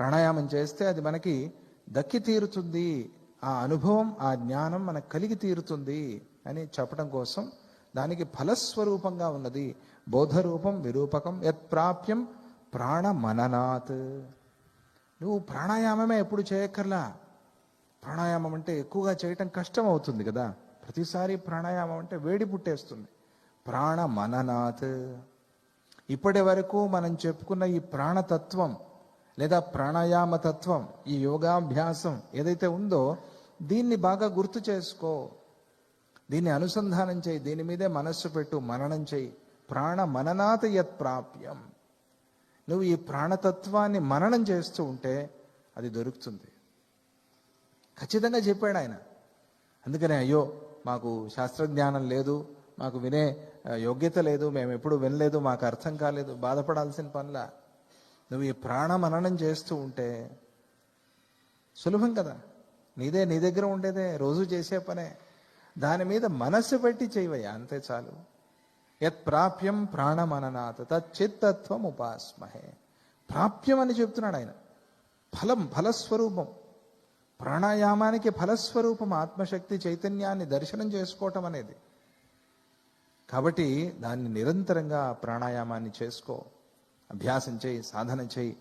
ప్రాణాయామం చేస్తే అది మనకి దక్కి తీరుతుంది. ఆ అనుభవం ఆ జ్ఞానం మనకు కలిగి తీరుతుంది అని చెప్పడం కోసం దానికి ఫలస్వరూపంగా ఉన్నది. బోధరూపం విరూపకం యత్ ప్రాప్యం ప్రాణమననాత్. నువ్వు ప్రాణాయామమే ఎప్పుడు చేయక్కర్లా. ప్రాణాయామం అంటే ఎక్కువగా చేయటం కష్టం అవుతుంది కదా. ప్రతిసారి ప్రాణాయామం అంటే వేడి పుట్టేస్తుంది. ప్రాణమననాత్. ఇప్పటి వరకు మనం చెప్పుకున్న ఈ ప్రాణతత్వం లేదా ప్రాణాయామ తత్వం ఈ యోగాభ్యాసం ఏదైతే ఉందో దీన్ని బాగా గుర్తు చేసుకో. దీన్ని అనుసంధానం చేయి. దీని మీదే మనస్సు పెట్టు. మననం చేయి. ప్రాణ మననాత్ యత్ ప్రాప్యం. నువ్వు ఈ ప్రాణతత్వాన్ని మననం చేస్తూ ఉంటే అది దొరుకుతుంది. ఖచ్చితంగా చెప్పాడు ఆయన. అందుకనే అయ్యో మాకు శాస్త్రజ్ఞానం లేదు మాకు వినే యోగ్యత లేదు మేము ఎప్పుడు వినలేదు మాకు అర్థం కాలేదు బాధపడాల్సిన పనిలా. నువ్వు ఈ ప్రాణమననం చేస్తూ ఉంటే సులభం కదా? నీదే నీ దగ్గర ఉండేదే రోజు చేసే పనే. దాని మీద మనస్సు పెట్టి చేయవయ్యా అంతే చాలు. యత్ ప్రాప్యం ప్రాణమననాథ తచ్చిత్తత్వం ఉపాస్మహే. ప్రాప్యం అని చెప్తున్నాడు ఆయన. ఫలం ఫలస్వరూపం. ప్రాణాయామానికి ఫలస్వరూపం ఆత్మశక్తి చైతన్యాన్ని దర్శనం చేసుకోవటం అనేది. కాబట్టి దాన్ని నిరంతరంగా ప్రాణాయామాన్ని చేసుకో. అభ్యాసం చేయి సాధన చేయి.